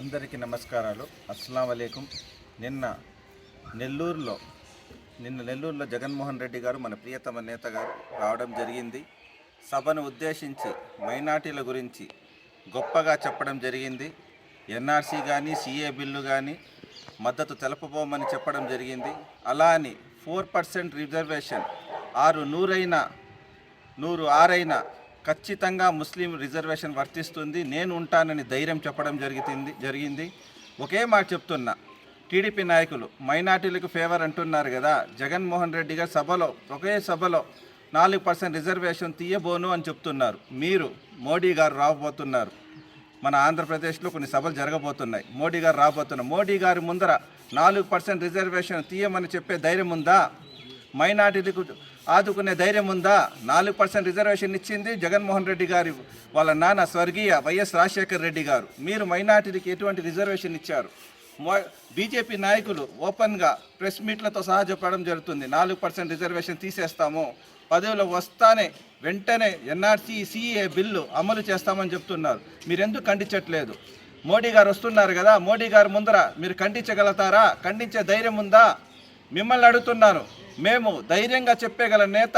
అందరికీ నమస్కారాలు. అస్సలం వలైకుం నిన్న నెల్లూరులో నిన్న నెల్లూరులో జగన్మోహన్ రెడ్డి గారు మన ప్రియతమ నేత గారు రావడం జరిగింది. సభను ఉద్దేశించి మైనార్టీల గురించి గొప్పగా చెప్పడం జరిగింది. ఎన్ఆర్సీ కానీ సీఏ బిల్లు కానీ మద్దతు తెలపబోమని చెప్పడం జరిగింది. అలా అని ఫోర్ పర్సెంట్ రిజర్వేషన్ ఆరు నూరైన నూరు ఆరైనా ఖచ్చితంగా ముస్లిం రిజర్వేషన్ వర్తిస్తుంది. నేను ఉంటానని ధైర్యం చెప్పడం జరిగింది జరిగింది. ఒకే మాట చెప్తున్నా. టీడీపీ నాయకులు మైనార్టీలకు ఫేవర్ అంటున్నారు కదా. జగన్మోహన్ రెడ్డి గారు సభలో ఒకే సభలో నాలుగు పర్సెంట్ రిజర్వేషన్ తీయబోను అని చెప్తున్నారు. మీరు మోడీ గారు రాబోతున్నారు. మన ఆంధ్రప్రదేశ్లో కొన్ని సభలు జరగబోతున్నాయి. మోడీ గారు రాబోతున్నారు. మోడీ గారి ముందర నాలుగు పర్సెంట్ రిజర్వేషన్ తీయమని చెప్పే ధైర్యం ఉందా? మైనార్టీలకు ఆదుకునే ధైర్యం ఉందా? నాలుగు పర్సెంట్ రిజర్వేషన్ ఇచ్చింది జగన్మోహన్ రెడ్డి గారి వాళ్ళ నాన్న స్వర్గీయ వైఎస్ రాజశేఖర్ రెడ్డి గారు. మీరు మైనార్టీలకు ఎటువంటి రిజర్వేషన్ ఇచ్చారు? బీజేపీ నాయకులు ఓపెన్గా ప్రెస్ మీట్లతో సహా చెప్పడం జరుగుతుంది. నాలుగు పర్సెంట్ రిజర్వేషన్ తీసేస్తాము. పదవిలో వస్తానే వెంటనే ఎన్ఆర్సీ సిఏ బిల్లు అమలు చేస్తామని చెప్తున్నారు. మీరెందుకు ఖండించట్లేదు? మోడీ గారు వస్తున్నారు కదా. మోడీ గారు ముందర మీరు ఖండించగలుగుతారా? ఖండించే ధైర్యం ఉందా? మిమ్మల్ని అడుగుతున్నాను మేము ధైర్యంగా చెప్పగల నేత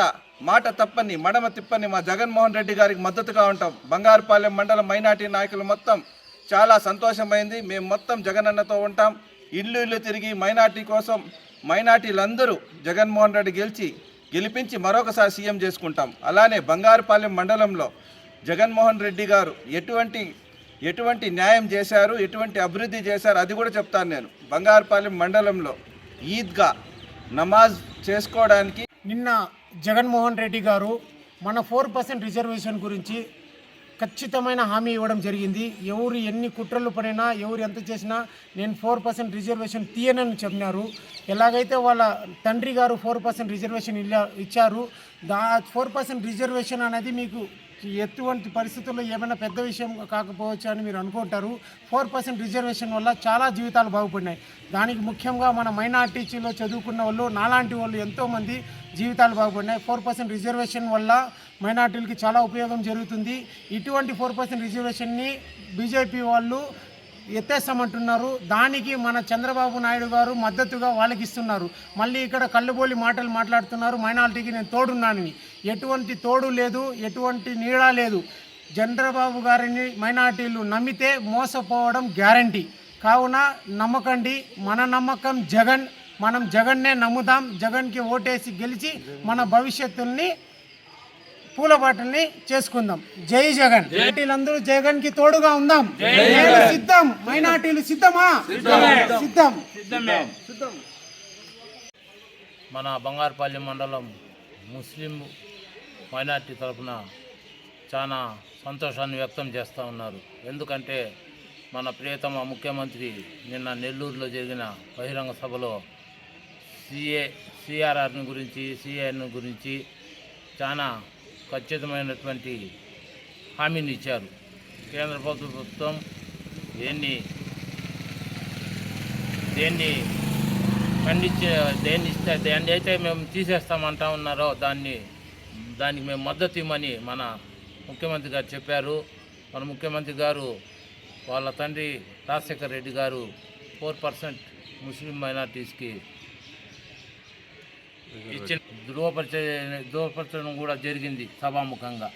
మాట తప్పని మడమ తిప్పని మా జగన్మోహన్ రెడ్డి గారికి మద్దతుగా ఉంటాం. బంగారుపాలెం మండలం మైనార్టీ నాయకులు మొత్తం చాలా సంతోషమైంది. మేము మొత్తం జగనన్నతో ఉంటాం. ఇల్లు ఇల్లు తిరిగి మైనార్టీ కోసం మైనార్టీలందరూ జగన్మోహన్ రెడ్డి గెలిచి గెలిపించి మరొకసారి సీఎం చేసుకుంటాం. అలానే బంగారుపాలెం మండలంలో జగన్మోహన్ రెడ్డి గారు ఎటువంటి ఎటువంటి న్యాయం చేశారు ఎటువంటి అభివృద్ధి చేశారు అది కూడా చెప్తాను నేను. బంగారుపాలెం మండలంలో ఈద్గా నమాజ్ చేసుకోవడానికి నిన్న జగన్మోహన్ రెడ్డి గారు మన ఫోర్ పర్సెంట్ రిజర్వేషన్ గురించి ఖచ్చితమైన హామీ ఇవ్వడం జరిగింది. ఎవరు ఎన్ని కుట్రలు పడినా ఎవరు ఎంత చేసినా నేను ఫోర్ పర్సెంట్ రిజర్వేషన్ తీయనని చెప్పినారు. ఎలాగైతే వాళ్ళ తండ్రి గారు ఫోర్ పర్సెంట్ రిజర్వేషన్ ఇచ్చారు దా ఫోర్ పర్సెంట్ రిజర్వేషన్ అనేది మీకు ఎటువంటి పరిస్థితుల్లో ఏమైనా పెద్ద విషయం కాకపోవచ్చు అని మీరు అనుకుంటారు. ఫోర్ పర్సెంట్ రిజర్వేషన్ వల్ల చాలా జీవితాలు బాగుపడినాయి. దానికి ముఖ్యంగా మన మైనార్టీలో చదువుకున్న వాళ్ళు నాలాంటి వాళ్ళు ఎంతోమంది జీవితాలు బాగుపడినాయి. ఫోర్ పర్సెంట్ రిజర్వేషన్ వల్ల మైనార్టీలకి చాలా ఉపయోగం జరుగుతుంది. ఇటువంటి ఫోర్ పర్సెంట్ రిజర్వేషన్ని బీజేపీ వాళ్ళు ఎత్తేస్తామంటున్నారు. దానికి మన చంద్రబాబు నాయుడు గారు మద్దతుగా వాళ్ళకి ఇస్తున్నారు మళ్ళీ ఇక్కడ కళ్ళుబోలి మాటలు మాట్లాడుతున్నారు. మైనారిటీకి నేను తోడున్నానని ఎటువంటి తోడు లేదు ఎటువంటి నీడ లేదు. చంద్రబాబు గారిని మైనార్టీలు నమ్మితే మోసపోవడం గ్యారంటీ. కావున నమ్మకండి. మన నమ్మకం జగన్. మనం జగన్నే నమ్ముదాం. జగన్కి ఓటేసి గెలిచి మన భవిష్యత్తుని పూలబాటల్ని చేసుకుందాం. జై జగన్. మైనార్టీలందరూ జగన్కి తోడుగా ఉందాం. నేను సిద్ధం. మైనార్టీలు సిద్ధమా? సిద్ధం. మన బంగారుపల్లి మండలం ముస్లిం మైనార్టీ తరఫున చాలా సంతోషాన్ని వ్యక్తం చేస్తూ ఉన్నారు. ఎందుకంటే మన ప్రియతమ ముఖ్యమంత్రి నిన్న నెల్లూరులో జరిగిన బహిరంగ సభలో సిఏ సిఆర్ఆర్ని గురించి సిఏని గురించి చాలా ఖచ్చితమైనటువంటి హామీని ఇచ్చారు. కేంద్ర ప్రభుత్వం దేన్ని దేన్ని ఖండించే దేన్ని ఇస్తే దేన్ని అయితే మేము తీసేస్తామంటా ఉన్నారో దాన్ని దానికి మేము మద్దతు ఇవ్వమని మన ముఖ్యమంత్రి గారు చెప్పారు. మన ముఖ్యమంత్రి గారు వాళ్ళ తండ్రి రాజశేఖర్ రెడ్డి గారు ఫోర్ పర్సెంట్ ముస్లిం మైనార్టీస్కి ఇచ్చిన ధృవపరిచే ధృవపరచడం కూడా జరిగింది సభాముఖంగా.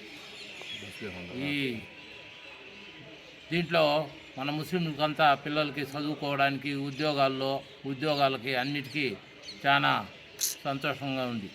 ఈ దీంట్లో మన ముస్లింలకంతా పిల్లలకి చదువుకోవడానికి ఉద్యోగాల్లో ఉద్యోగాలకి అన్నిటికీ చాలా సంతోషంగా ఉంది.